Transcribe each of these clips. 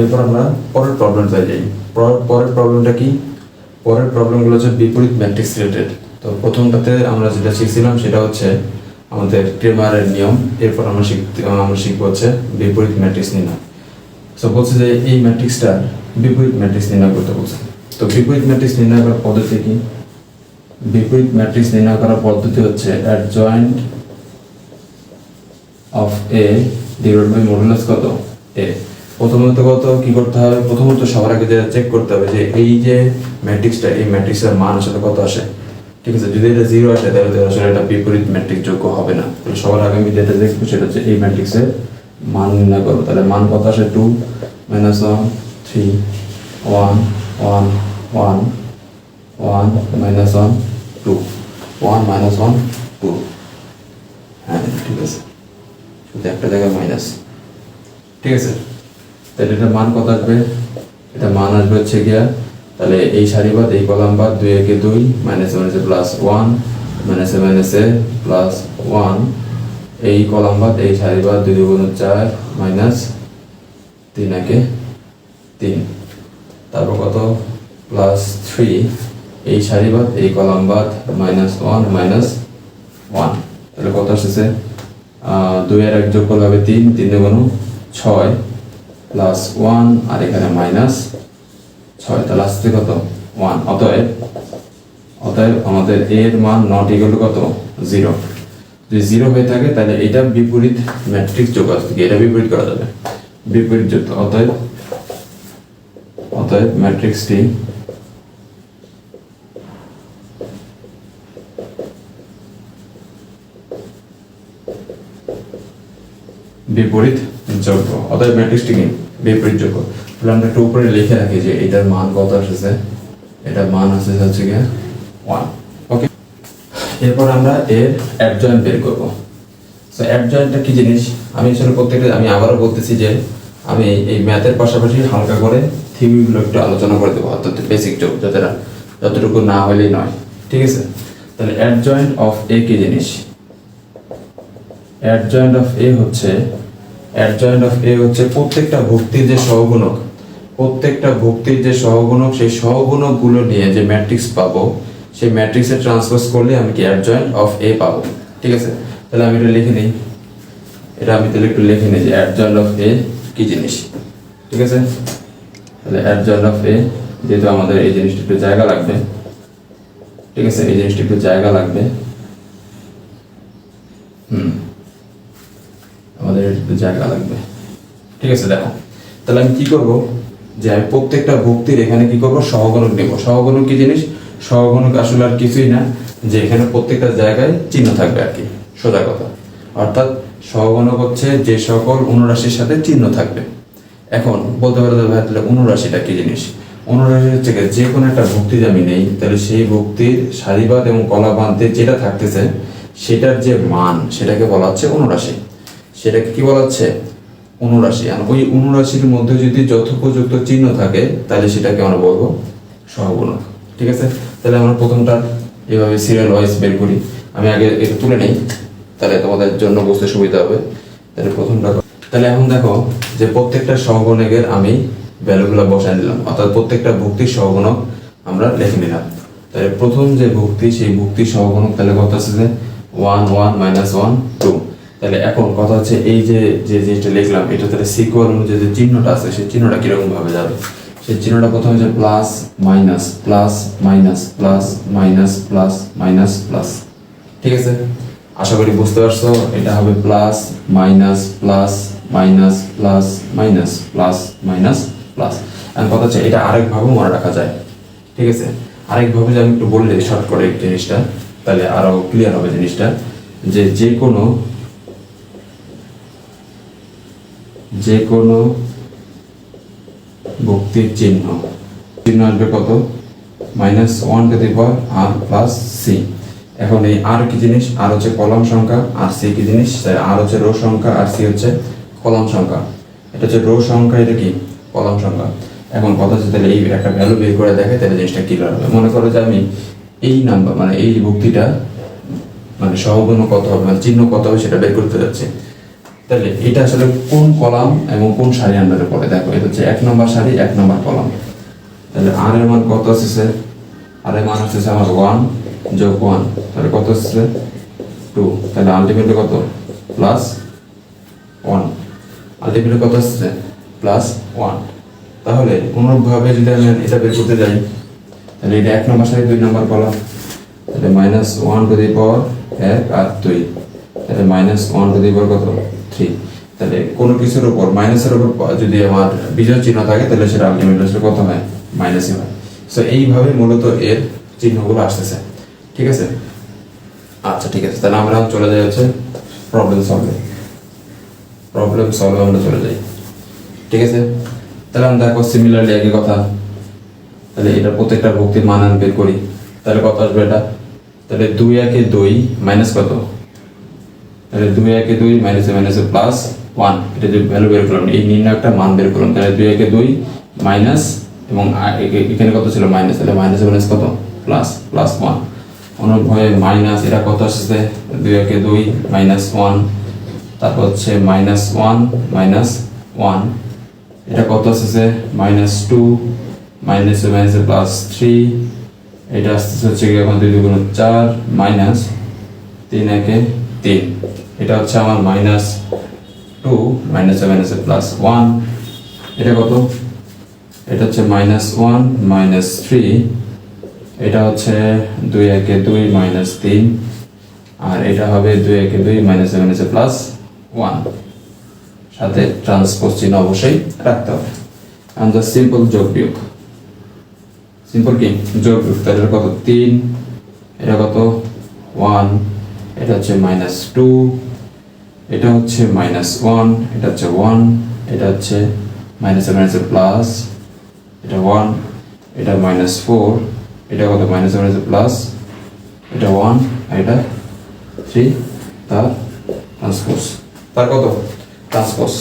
এরপর আমরা পরের প্রবলেমটা যাই। পরের প্রবলেমটা কি? পরের প্রবলেমগুলো হচ্ছে বিপরীত ম্যাট্রিক্স রিলেটেড তো প্রথমটাতে আমরা যেটা শিখছিলাম সেটা হচ্ছে আমাদের ক্রেমারের নিয়ম। এরপর আমরা শিখতে আমরা শিখব হচ্ছে বিপরীত ম্যাট্রিক্স নির্ণয়। সো বলছে যে এই ম্যাট্রিক্সটা বিপরীত ম্যাট্রিক্স নির্ণয় করতে বলছে। তো বিপরীত ম্যাট্রিক্স নির্ণয় করার পদ্ধতি কি? বিপরীত ম্যাট্রিক্স নির্ণয় করার পদ্ধতি হচ্ছে adjoint of A divide by modulus কত? এ প্রথমত কত, কি করতে হবে? প্রথমত সবার আগে যেটা চেক করতে হবে যে এই যে ম্যাট্রিক্সটা এই ম্যাট্রিক্সের মান আসলে কত আসে। ঠিক আছে? যদি এটা জিরো আসে, তাহলে আসলে এটা বিপরীত ম্যাট্রিক্স যোগ্য হবে না। তাহলে সবার আগে আমি যেটা দেখব সেটা হচ্ছে এই ম্যাট্রিক্সের মান নির্ণয় করব। তাহলে মান কত আসে? Two minus one three one one one one minus one two one minus one two হ্যাঁ ঠিক আছে। শুধু একটা জায়গায় মাইনাস ঠিক আছে? তাহলে এটা মান কত আসবে? এটা মান আসবে হচ্ছে গিয়া, তাহলে এই সারি বাদ, এই কলাম বাদ, দুই একে দুই মাইনাস মাইনাসে প্লাস ওয়ান মাইনাসে মাইনাসে প্লাস ওয়ান এই কলাম বাদ, এই সারি বাদ, দুই দুগুণ চার মাইনাস তিন একে তিন। তারপর কত? প্লাস থ্রি এই সারি বাদ, এই কলাম বাদ মাইনাস ওয়ান মাইনাস ওয়ান তাহলে কত আসতেছে? দুই আর এক যোগ করলে হবে তিন তিন দুগুণ ছয়। প্লাস ওয়ান আর এখানে মাইনাস ছয় তাহলে আসছে কত? ওয়ান অতএব অতএব আমাদের এর মান নট ইকুয়াল কত? জিরো যদি জিরো হয়ে থাকে, তাহলে এটা বিপরীত ম্যাট্রিক্স যোগ আসবে এটা বিপরীত করা যাবে? বিপরীত যুক্ত, অতএব অতএব ম্যাট্রিক্সটি বিপরীত যোগ্য অতএব ম্যাট্রিক্সটি কি বিপরীত যোগ্য তাহলে আমরা একটু উপরে লিখে রাখি যে এটার মান কত আসছে? এটার মান আসছে হচ্ছে গিয়ে ওয়ান ওকে এরপর আমরা এর অ্যাডজয়েন্ট বের করব। সো অ্যাডজয়েন্টটা কি জিনিস? আমি আসলে প্রত্যেকটা আমি আবারও বলতেছি যে আমি এই ম্যাথের পাশাপাশি হালকা করে থিওরিগুলো একটু আলোচনা করে দেবো, অর্থাৎ বেসিক যোগ যতটা যতটুকু না হলেই নয়। ঠিক আছে? তাহলে অ্যাডজয়েন্ট অফ এ কি জিনিস? অ্যাডজয়েন্ট অফ এ হচ্ছে অ্যাডজয়েন্ট অফ এ হচ্ছে প্রত্যেকটা ভক্তির যে সহগুণক, প্রত্যেকটা ভক্তির যে সহগুণক, সেই সহগুণকগুলো নিয়ে যে ম্যাট্রিক্স পাবো, সেই ম্যাট্রিক্সে ট্রান্সপোজ করলে আমি কি অ্যাডজয়েন্ট অফ এ পাবো। ঠিক আছে? তাহলে আমি এটা লিখে নিই। এটা আমি তাহলে একটু লিখে নিই যে অ্যাডজয়েন্ট অফ এ কি জিনিস? ঠিক আছে? তাহলে অ্যাডজয়েন্ট অফ এ যেহেতু আমাদের এই জিনিসটা একটু জায়গা লাগবে, ঠিক আছে? এই জিনিসটা একটু জায়গা লাগবে। হুম। জায়গা লাগবে। ঠিক আছে দেখো। তাহলে আমি কি করব? যে আমি প্রত্যেকটা ভক্তির এখানে কি করব? সহগণক নেব। সহগণক কি জিনিস? সহগণক আসলে আর কিছুই না যে এখানে প্রত্যেকটা জায়গায় চিহ্ন থাকবে আর কি সোজা কথা। অর্থাৎ সহগণক হচ্ছে যে সকল অনুরাশির সাথে চিহ্ন থাকবে। এখন বলতে পারো ভাই তাহলে অনুরাশিটা কি জিনিস? অনুরাশি হচ্ছে কি, যে কোনো একটা ভক্তি আমি নেই তাহলে সেই ভক্তির সারিবাদ এবং কলাবান্তে যেটা থাকতেছে সেটার যে মান সেটাকে বলা হচ্ছে অনুরাশি। সেটাকে কি বলা হচ্ছে অনুরাশি। আর ওই অনুরাশির মধ্যে যদি যথোপযুক্ত চিহ্ন থাকে, তাহলে সেটাকে আমরা বলব সহগুণক। ঠিক আছে? তাহলে আমরা প্রথমটা এভাবে সিরিয়াল ওয়াইজ বের করি। আমি আগে এটা তুলে নেই। তাহলে তোমাদের জন্য বুঝতে সুবিধা হবে। তাহলে প্রথমটা তাহলে এখন দেখো যে প্রত্যেকটা সহগুণকের আমি ভ্যালুগুলো বসায় নিলাম। অর্থাৎ প্রত্যেকটা ভক্তির সহগুণক আমরা লিখে নিলাম। তাহলে প্রথম যে ভক্তি, সেই ভক্তির সহগুণক তাহলে কত আছে যে one one minus one two তাহলে এখন কথা হচ্ছে এই যে যে জিনিসটা লিখলাম, এটা তাহলে সিকুয়াল অনুযায়ী যে চিহ্নটা আছে, সেই চিহ্নটা কীরকম ভাবে যাবে? সেই চিহ্নটা প্রথমে হচ্ছে plus minus plus minus plus minus plus minus plus ঠিক আছে? আশা করি বুঝতে পারছ, এটা হবে plus minus plus minus plus minus plus minus plus এখন কথা হচ্ছে এটা আরেকভাবে মনে রাখা যায়। ঠিক আছে? আরেকভাবে যে আমি একটু বললে শর্ট করে জিনিসটা, তাহলে আরও ক্লিয়ার হবে জিনিসটা, যে যে কোনো যে কোনো ভক্তির চিহ্ন। চিহ্ন আসবে কত? Minus one to the power r plus c এখন এই আর কি জিনিস? আর হচ্ছে কলম সংখ্যা, আর সি কি জিনিস? আর হচ্ছে রো সংখ্যা, আর সি হচ্ছে কলম সংখ্যা। এটা হচ্ছে রো সংখ্যা, এটা কি? কলম সংখ্যা। এখন কথা হচ্ছে তাহলে এই একটা ভ্যালু বের করে দেখে তাহলে জিনিসটা ক্লিয়ার হবে মনে করো যে আমি এই নাম্বার মানে এই ভক্তিটা মানে সহগুণ কত হবে মানে চিহ্ন কত হবে সেটা বের করতে যাচ্ছি। তাহলে এটা আসলে কোন কলাম এবং কোন সারি আন্ডারে পড়ে? দেখো, এটা হচ্ছে এক নম্বর সারি, এক নম্বর কলাম। তাহলে আর এর মান কত আসছে আর এর মান আসছে আমার ওয়ান যোগ ওয়ান তাহলে কত আসছে টু তাহলে আলটিমেটলি কত? প্লাস ওয়ান আলটিমেটলি কত আসছে প্লাস ওয়ান তাহলে অনুরূপভাবে যদি আমি এটা বের করতে যাই, তাহলে এটা এক নম্বর সারি, দুই নম্বর কলাম। তাহলে minus one to the power এক আর দুই। তাহলে minus one to the power কত? থ্রি তাহলে কোনো কিছুর উপর মাইনাসের উপর যদি আমার বিজয় চিহ্ন থাকে, তাহলে সেটা আলটিমেট আসলে কত হয় মাইনাসই হয়। সো এইভাবে মূলত এর চিহ্নগুলো আসতেছে। ঠিক আছে? আচ্ছা ঠিক আছে। তাহলে আমরা চলে যাই হচ্ছে প্রবলেম সলভে প্রবলেম সলভে আমরা চলে যাই। ঠিক আছে? তাহলে আমরা দেখো সিমিলারলি একই কথা। তাহলে এটা প্রত্যেকটা ভক্তির মান বের করি। তাহলে কত আসবে এটা? তাহলে দুই একে দুই মাইনাস কত? তাহলে দুই একে দুই মাইনাসে মাইনাসে প্লাস ওয়ান এটা যে ভ্যালু বের করলাম, এই নির্ণয়টা মান বের করলাম। তাহলে দুই একে দুই মাইনাস এবং এখানে কত ছিল মাইনাস তাহলে মাইনাসে মাইনাস কত? প্লাস প্লাস ওয়ান অনুভবে মাইনাস এটা কত আসছে? দুই একে দুই মাইনাস ওয়ান তারপর হচ্ছে মাইনাস ওয়ান মাইনাস ওয়ান এটা কত আসছে? মাইনাস টু মাইনাস মাইনাসে প্লাস থ্রি এটা আসতেছে হচ্ছে এখন দুই দুগুণ চার মাইনাস তিন একে তিন। এটা হচ্ছে আমার মাইনাস টু মাইনাসে মাইনাসে প্লাস ওয়ান এটা কত? এটা হচ্ছে মাইনাস ওয়ান মাইনাস থ্রি এটা হচ্ছে দুই একে দুই মাইনাস তিন। আর এটা হবে দুই একে দুই মাইনাসে মাইনাসে প্লাস ওয়ান সাথে ট্রান্সপোজ চিহ্ন অবশ্যই রাখতে হবে। And the সিম্পল যোগ বিয়োগ সিম্পল কি? যোগ বিয়োগ তাহলে কত? তিন। এটা কত? ওয়ান এটা হচ্ছে মাইনাস টু এটা হচ্ছে মাইনাস ওয়ান এটা হচ্ছে ওয়ান এটা হচ্ছে মাইনাসে মাইনাসে প্লাস এটা ওয়ান এটা মাইনাস ফোর এটা কত? মাইনাসে মাইনাসে প্লাস এটা ওয়ান আর এটা থ্রি তার ট্রান্সপোজ তার কত? ট্রান্সপোজ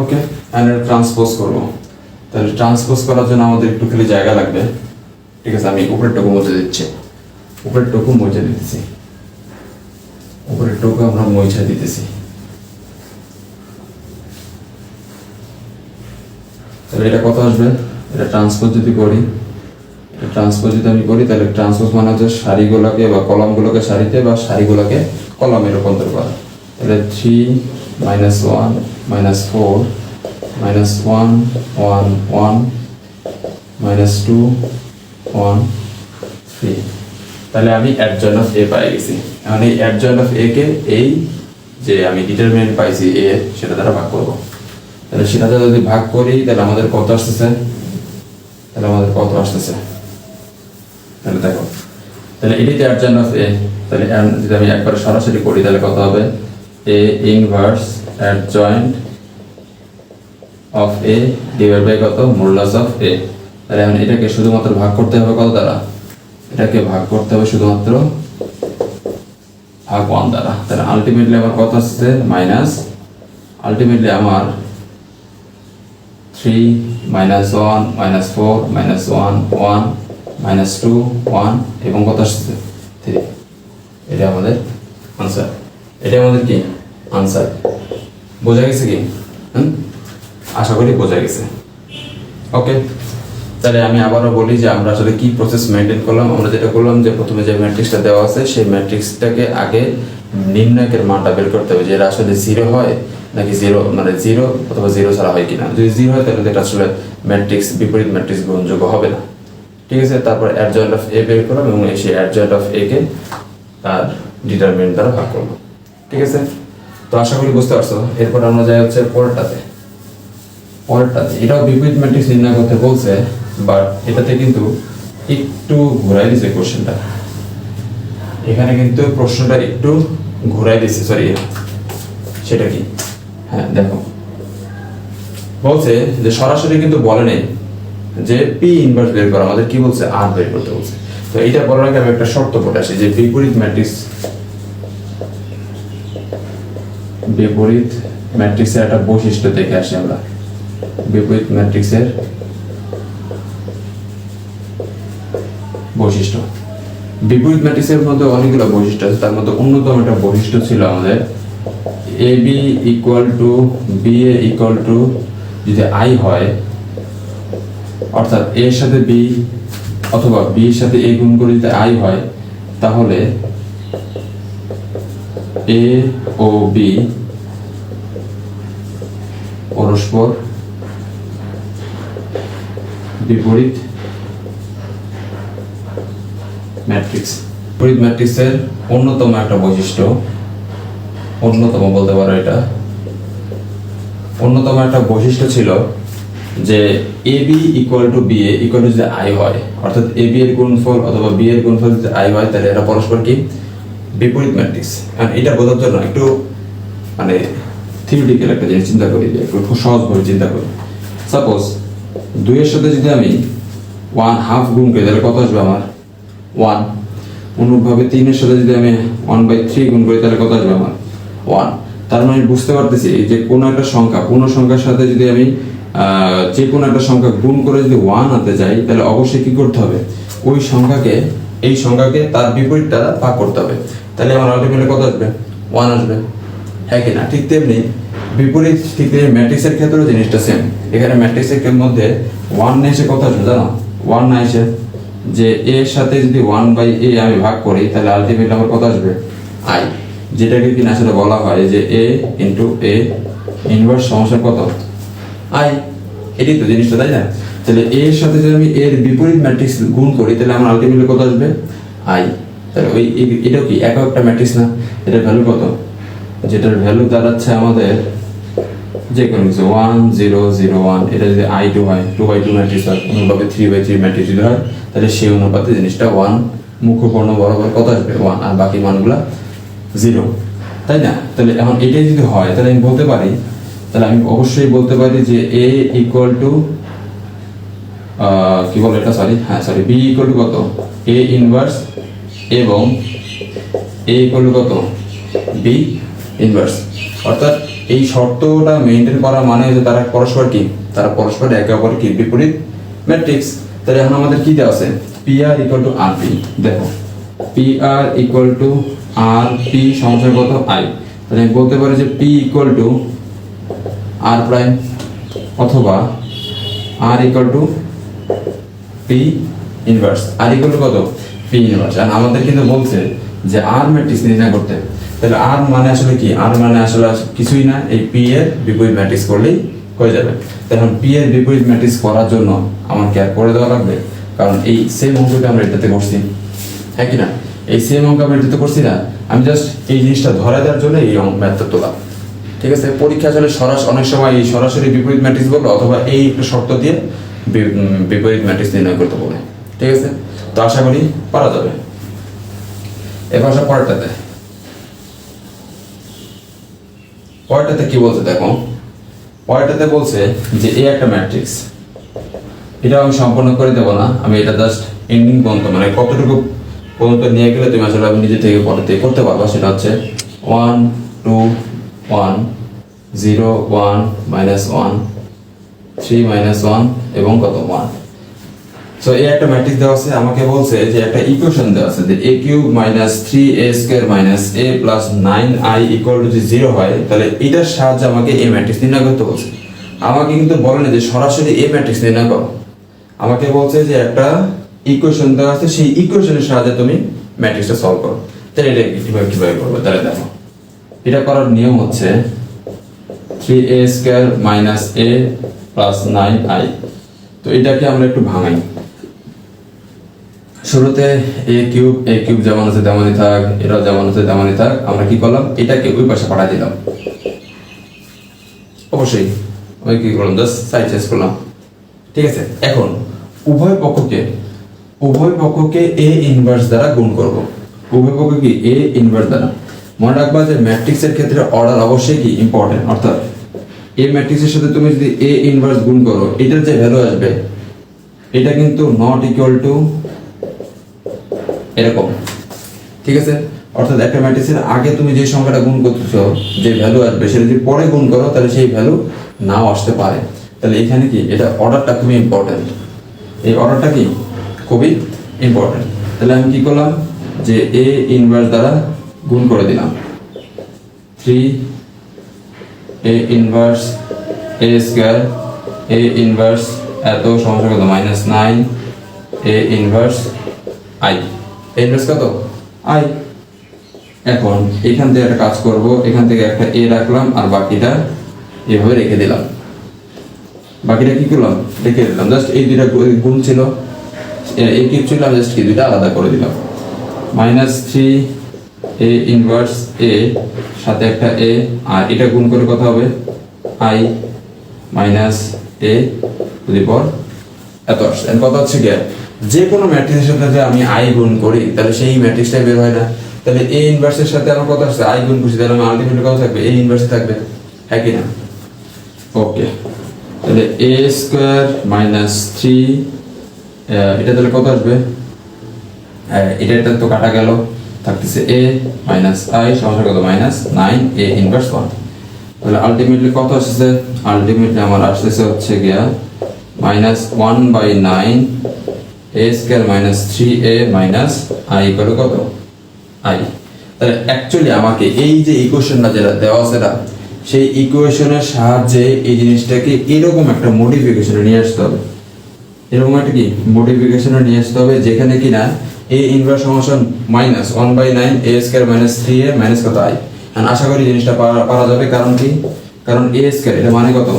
ওকে আমি ট্রান্সপোজ করব। তাহলে ট্রান্সপোজ করার জন্য আমাদের একটু খালি জায়গা লাগবে। ঠিক আছে, আমি উপরের টুকু মুছে দিচ্ছি। উপরের টুকু মুছে দিতেছি। উপরের টুকু আমরা মুছে দিতেছি। তাহলে এটা কত আসবে? এটা ট্রান্সপোজ যদি করি, এটা ট্রান্সপোজ যদি আমি করি, তাহলে ট্রান্সপোজ মানে হচ্ছে সারিগুলোকে বা কলমগুলোকে সারিতে বা সারিগুলোকে কলমে রূপান্তর করা। তাহলে three minus one minus four minus one one one minus two one three তাহলে আমি অ্যাডজয়েন্ট অফ এ পাই গেছি। এখন এই অ্যাডজয়েন্ট অফ এ কে এই যে আমি ডিটারমিনেন্ট পাইছি এ সেটা দ্বারা ভাগ করব। তাহলে সেটাতে যদি ভাগ করি, তাহলে আমাদের কত আসতেছে? তাহলে আমাদের কত আসতেছে? তাহলে দেখো, তাহলে এটাই তো অ্যাডজয়েন্ট অফ এ তাহলে যদি আমি একবার সরাসরি করি, তাহলে কত হবে? A inverse adjoint of A divide by কত? মোডলাস অফ এ তাহলে এখন এটাকে শুধুমাত্র ভাগ করতে হবে কত দ্বারা এটাকে ভাগ করতে হবে শুধুমাত্র ভাগ ওয়ান দ্বারা। তাহলে আলটিমেটলি আমার কত আসছে? মাইনাস আলটিমেটলি আমার three minus one minus four minus one one minus two one এবং কত আসছে? থ্রি এটা আমাদের আনসার এটা আমাদের কি? আনসার বোঝা গেছে কি? হুম? আশা করি বোঝা গেছে। ওকে তাহলে আমি আবারও বলি যে আমরা আসলে কি প্রসেস মেনটেন করলাম? আমরা যেটা করলাম যে প্রথমে যে ম্যাট্রিক্সটা দেওয়া আছে, সেই ম্যাট্রিক্সটাকে আগে নির্ণায়কের মানটা বের করতে হবে। যে এটা আসলে জিরো হয় নাকি জিরো মানে জিরো অথবা জিরো ছাড়া হয় কিনা। যদি জিরো হয় তাহলে এটা আসলে ম্যাট্রিক্স বিপরীত ম্যাট্রিক্স গ্রহণযোগ্য হবে না। ঠিক আছে? তারপর অ্যাডজয়েন্ট অফ এ বের করলাম এবং সেই অ্যাডজয়েন্ট অফ এ কে তার ডিটারমিনেন্ট দ্বারা ভাগ করলাম। ঠিক আছে? তো আশা করি বুঝতে পারছ। এরপর আমরা যাই হচ্ছে পরেরটাতে। পরেরটাতে এটাও বিপরীত ম্যাট্রিক্স নির্ণয় করতে বলছে বাট এটাতে কিন্তু একটু ঘোরাই দিছে কোশ্চেনটা এখানে কিন্তু প্রশ্নটা একটু ঘোরাই দিছে সরি সেটা কি? হ্যাঁ দেখো। বলছে যে সরাসরি কিন্তু বলে নেই যে পি ইনভার্স বের করা, আমাদের কি বলছে? আর বের করতে বলছে। তো এটা বলার আগে আমি একটা শর্ত পড়ে আসি যে বিপরীত ম্যাট্রিক্স বিপরীত ম্যাট্রিক্সের একটা বৈশিষ্ট্য দেখে আসি আমরা। বিপরীত ম্যাট্রিক্সের বৈশিষ্ট্য। বিপরীত ম্যাট্রিক্সের মধ্যে অনেকগুলো বৈশিষ্ট্য আছে, তার মধ্যে অন্যতম একটা বৈশিষ্ট্য ছিল আমাদের। A B equal to B A equal to যদি আই হয়, অর্থাৎ এর সাথে বি অথবা বি এর সাথে এ গুণ করে যদি আই হয়, তাহলে এ ও বি পরস্পর বিপরীত ম্যাট্রিক্স বিপরীত ম্যাট্রিক্সের অন্যতম একটা বৈশিষ্ট্য, অন্যতম বলতে পারো এটা। অন্যতম একটা বৈশিষ্ট্য ছিল যে A B equal to B A equal to যদি আই হয়, অর্থাৎ এ বি এর গুণফল অথবা বি এর গুণফল যদি আই হয়, তাহলে এটা পরস্পর কি? বিপরীত ম্যাট্রিক্স কারণ এটা বোঝার জন্য একটু মানে থিওরিটিক্যাল একটা জিনিস চিন্তা করি, একটু সহজভাবে চিন্তা করি। সাপোজ দুইয়ের সাথে যদি আমি ওয়ান হাফ গুণ করি, তাহলে কত আসবে আমার? ওয়ান অনুরূপভাবে তিনের সাথে যদি আমি ওয়ান বাই থ্রি গুণ করি, তাহলে কত আসবে আমার? ওয়ান তার মানে আমি বুঝতে পারতেছি যে কোনো একটা সংখ্যা কোনো সংখ্যার সাথে যদি আমি যে কোনো একটা সংখ্যা গুণ করে যদি ওয়ান আনতে যাই, তাহলে অবশ্যই কি করতে হবে? ওই সংখ্যাকে, এই সংখ্যাকে তার বিপরীত দ্বারা ভাগ করতে হবে। তাহলে আমার আলটিমেটলি কত আসবে? ওয়ান আসবে। হ্যাঁ কি না? ঠিক তেমনি বিপরীত ঠিক তেমনি ম্যাট্রিক্সের ক্ষেত্রেও জিনিসটা সেম এখানে ম্যাট্রিক্সের মধ্যে ওয়ান না কত আসবে জানো? ওয়ান না যে এর সাথে যদি ওয়ান বাই এ আমি ভাগ করি, তাহলে আলটিমেটলি আমার কত আসবে? আই যেটাকে কিনা আসলে বলা হয় যে এ ইন্টু এ ইনভার্স সমস্যা কত? আই এটাই তো জিনিসটা, তাই না? তাহলে এর সাথে যদি আমি এর বিপরীত ম্যাট্রিক্স গুণ করি, তাহলে আমার আলটিমেটলি কত আসবে? আই তাহলে ওই এটাও কি? এক একটা ম্যাট্রিক্স না? এটার ভ্যালু কত? যেটার ভ্যালু দাঁড়াচ্ছে আমাদের যে কোনো কিছু ওয়ান জিরো জিরো ওয়ান এটা যদি আই টু হয় টু বাই টু ম্যাট্রিক্স হয়, অনুপাতে থ্রি বাই থ্রি ম্যাট্রিক্স যদি হয়, তাহলে সেই অনুপাতে জিনিসটা ওয়ান মুখ্যপূর্ণ বরাবর কত আসবে? ওয়ান আর বাকি মানগুলা জিরো তাই না? তাহলে এখন এটাই যদি হয়, তাহলে আমি বলতে পারি, তাহলে আমি অবশ্যই বলতে পারি যে এ ইকুয়াল টু কি বলে এটা? সরি হ্যাঁ সরি বি ইকুয়াল টু কত? এ ইনভার্স এবং এ ইকুয়াল টু কত? বি ইনভার্স অর্থাৎ এই শর্তটা মেনটেন করা মানে যে তারা পরস্পর কি? তারা পরস্পর একে অপরের কি? বিপরীত ম্যাট্রিক্স তাহলে এখন আমাদের কি দেওয়া আছে? P R equal to R P দেখো P R equal to R P কত? আই তাহলে আমি বলতে পারি যে P equal to R prime অথবা R equal to P inverse R equal to কত? পি ইনভার্স আর আমাদের কিন্তু বলছে যে আর ম্যাট্রিক্স নির্ণয় করতে। তাহলে আর মানে আসলে কি? আর মানে আসলে কিছুই না, এই পি এর বিপরীত ম্যাট্রিক্স করলেই হয়ে যাবে। তখন পি এর বিপরীত ম্যাট্রিক্স করার জন্য আমার কি আর করে দেওয়া লাগবে? কারণ এই সেম অঙ্কটা আমরা এটাতে করছি। হ্যাঁ কি না? এই সেম অঙ্ক আমরা এটাতে করছি না। আমি জাস্ট এই জিনিসটা ধরে দেওয়ার জন্য এই অঙ্ক ম্যাথটা তোলা। ঠিক আছে? পরীক্ষা আসলে সরাসরি অনেক সময় এই সরাসরি বিপরীত ম্যাট্রিক্স বলব অথবা এই একটু শর্ত দিয়ে বিপরীত ম্যাট্রিক্স নির্ণয় করতে বলে। ঠিক আছে? তো আশা করি পারা যাবে। এবার আসা পরেরটাতে। পরেরটাতে কি বলছে দেখো? পরেরটাতে বলছে যে এ একটা ম্যাট্রিক্স এটা আমি সম্পূর্ণ করে দেবো না, আমি এটা জাস্ট এন্ডিং পর্যন্ত মানে কতটুকু পর্যন্ত নিয়ে গেলে তুমি আসলে আমি নিজে থেকে পরে থেকে করতে পারবা, সেটা হচ্ছে one two one zero one minus one three minus one এবং কত? ওয়ান সো এই একটা ম্যাট্রিক্স দেওয়া আছে, আমাকে বলছে যে একটা ইকুয়েশন দেওয়া আছে, যে A cube minus three A square minus A plus nine I equal to zero হয়, তাহলে এটার সাহায্যে আমাকে এই ম্যাট্রিক্স নির্ণয় করতে বলছে। আমাকে কিন্তু বলেনি যে সরাসরি এই ম্যাট্রিক্স নির্ণয় করো। আমাকে বলছে যে একটা ইকুয়েশন দেওয়া আছে, সেই ইকুয়েশনের সাহায্যে তুমি ম্যাট্রিক্সটা সলভ করো। তাহলে এটা কীভাবে কীভাবে করব? তাহলে দেখো, এটা করার নিয়ম হচ্ছে three A square minus A plus nine I তো এটাকে আমরা একটু ভাঙাই। শুরুতে এ কিউব এ কিউব যেমন আছে তেমনই থাক, এটাও যেমন আছে তেমনই থাক, আমরা কি করলাম? এটাকে ওই পাশে পাঠা দিলাম। অবশ্যই আমি কি করলাম? জাস্ট সাইড চেঞ্জ করলাম। ঠিক আছে, এখন উভয় পক্ষকে উভয় পক্ষকে এ ইনভার্স দ্বারা গুণ করব। উভয় পক্ষকে কি? এ ইনভার্স দ্বারা। মনে রাখবা যে ম্যাট্রিক্সের ক্ষেত্রে অর্ডার অবশ্যই কি? ইম্পর্টেন্ট অর্থাৎ এ ম্যাট্রিক্সের সাথে তুমি যদি এ ইনভার্স গুণ করো, এটার যে ভ্যালু আসবে, এটা কিন্তু নট ইকুয়াল টু এরকম। ঠিক আছে? অর্থাৎ একটা ম্যাট্রিক্সের আগে তুমি যে সংখ্যাটা গুণ করতেছো, যে ভ্যালু আসবে, সেটা যদি পরে গুণ করো, তাহলে সেই ভ্যালু নাও আসতে পারে। তাহলে এখানে কি? এটা অর্ডারটা খুবই ইম্পর্টেন্ট এই অর্ডারটা কি? খুবই ইম্পর্টেন্ট তাহলে আমি কি করলাম? যে এ ইনভার্স দ্বারা গুণ করে দিলাম। Three A inverse A square A inverse এত সমস্যা কত minus nine A inverse I A inverse কত? আই এখন এখান থেকে একটা কাজ করব এখান থেকে একটা এ রাখলাম আর বাকিটা এভাবে রেখে দিলাম। বাকিটা কি করলাম? রেখে দিলাম। জাস্ট এই দুইটা গুণ ছিল। এই কি ছিল? আমি জাস্ট কি দুইটা আলাদা করে দিলাম। Minus three A inverse A সাথে একটা এ আর এটা গুণ করে কথা হবে। I minus A to the power এত আসছে। কথা হচ্ছে কি যে কোনো ম্যাট্রিক্সের সাথে যদি আমি আই গুণ করি, তাহলে সেই ম্যাট্রিক্সটাই বের হয় না। তাহলে এ ইনভার্সের সাথে আমার কত আসছে? আই গুণ করছি, তাহলে আমার আলটিমেটলি কত থাকবে। এ ইনভার্সে থাকবে। হ্যাঁ কি না? ওকে তাহলে এ স্কোয়ার মাইনাস থ্রি এটা তাহলে কত আসবে? এটা এটা তো কাটা গেল। থাকতেছে এ মাইনাস আই সমস্যা কত? Minus nine A inverse one তাহলে আলটিমেটলি কত আসছে? আলটিমেটলি আমার আসতেছে হচ্ছে গিয়া minus one by nine A square minus three A minus I কত? আই তাহলে অ্যাকচুয়ালি আমাকে এই যে ইকুয়েশনটা যেটা দেওয়া না সেই ইকুয়েশনের সাহায্যে এই জিনিসটাকে এরকম একটা মডিফিকেশনে নিয়ে আসতে হবে। এরকম একটা কি? মডিফিকেশনে নিয়ে আসতে হবে যেখানে কিনা A inverse সমাসন minus one by nine A square minus three A minus কত? আই আশা করি জিনিসটা পারা যাবে। কারণ কি? কারণ এ স্কোয়ার এটা মানে কত?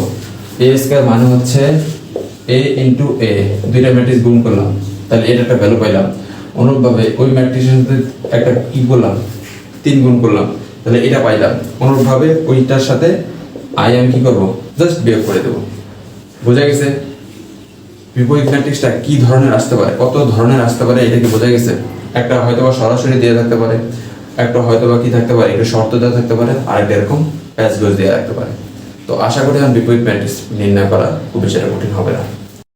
এ স্কোয়ার মানে হচ্ছে এ ইন্টু এ দুইটা ম্যাট্রিক্স গুণ করলাম, তাহলে এটা একটা ভ্যালু পাইলাম। অনুরূপভাবে ওই ম্যাট্রিক্সের সাথে একটা কি করলাম, তিন গুণ করলাম, তাহলে এটা পাইলাম। অনুরূপভাবে ওইটার সাথে আই আমি কি করব? জাস্ট বিয়োগ করে দেবো। বোঝা গেছে? বিপরীত ম্যাট্রিক্সটা কি ধরনের আসতে পারে? কত ধরনের আসতে পারে এটা কি বোঝা গেছে? একটা হয়তো বা সরাসরি দিয়ে থাকতে পারে, একটা হয়তো বা কি থাকতে পারে, একটা শর্ত দেওয়া থাকতে পারে আর একটা এরকম প্যাচ গোজ দেওয়া থাকতে পারে। তো আশা করি আমি বিপরীত ম্যাট্রিক্স নির্ণয় করা খুব বেশি কঠিন হবে না।